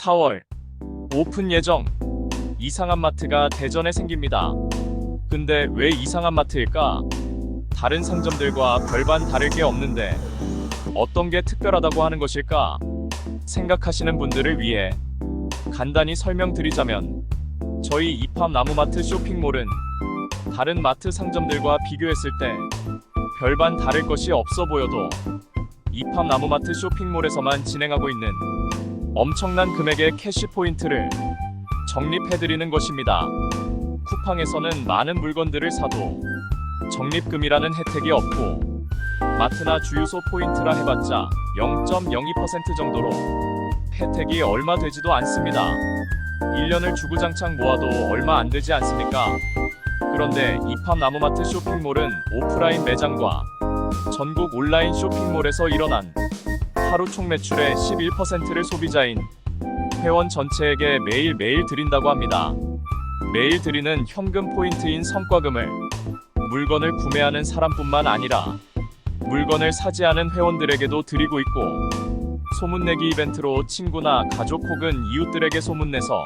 4월 오픈 예정 이상한 마트가 대전에 생깁니다. 근데 왜 이상한 마트일까? 다른 상점들과 별반 다를 게 없는데 어떤 게 특별하다고 하는 것일까? 생각하시는 분들을 위해 간단히 설명드리자면 저희 이팝 나무마트 쇼핑몰은 다른 마트 상점들과 비교했을 때 별반 다를 것이 없어 보여도 이팝 나무마트 쇼핑몰에서만 진행하고 있는 엄청난 금액의 캐시 포인트를 적립해드리는 것입니다. 쿠팡에서는 많은 물건들을 사도 적립금이라는 혜택이 없고 마트나 주유소 포인트라 해봤자 0.02% 정도로 혜택이 얼마 되지도 않습니다. 1년을 주구장창 모아도 얼마 안 되지 않습니까? 그런데 이팝 나무마트 쇼핑몰은 오프라인 매장과 전국 온라인 쇼핑몰에서 일어난 하루 총 매출의 11%를 소비자인 회원 전체에게 매일매일 드린다고 합니다. 매일 드리는 현금 포인트인 성과금을 물건을 구매하는 사람뿐만 아니라 물건을 사지 않은 회원들에게도 드리고 있고 소문내기 이벤트로 친구나 가족 혹은 이웃들에게 소문내서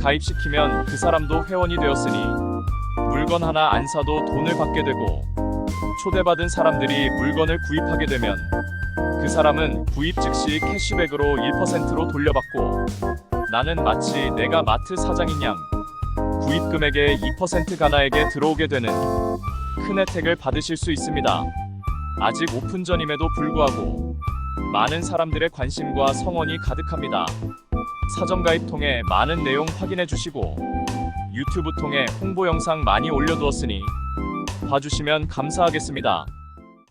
가입시키면 그 사람도 회원이 되었으니 물건 하나 안 사도 돈을 받게 되고 초대받은 사람들이 물건을 구입하게 되면 그 사람은 구입 즉시 캐시백으로 1%로 돌려받고 나는 마치 내가 마트 사장인 양 구입 금액의 2% 가나에게 들어오게 되는 큰 혜택을 받으실 수 있습니다. 아직 오픈 전임에도 불구하고 많은 사람들의 관심과 성원이 가득합니다. 사전 가입 통해 많은 내용 확인해 주시고 유튜브 통해 홍보 영상 많이 올려두었으니 봐주시면 감사하겠습니다.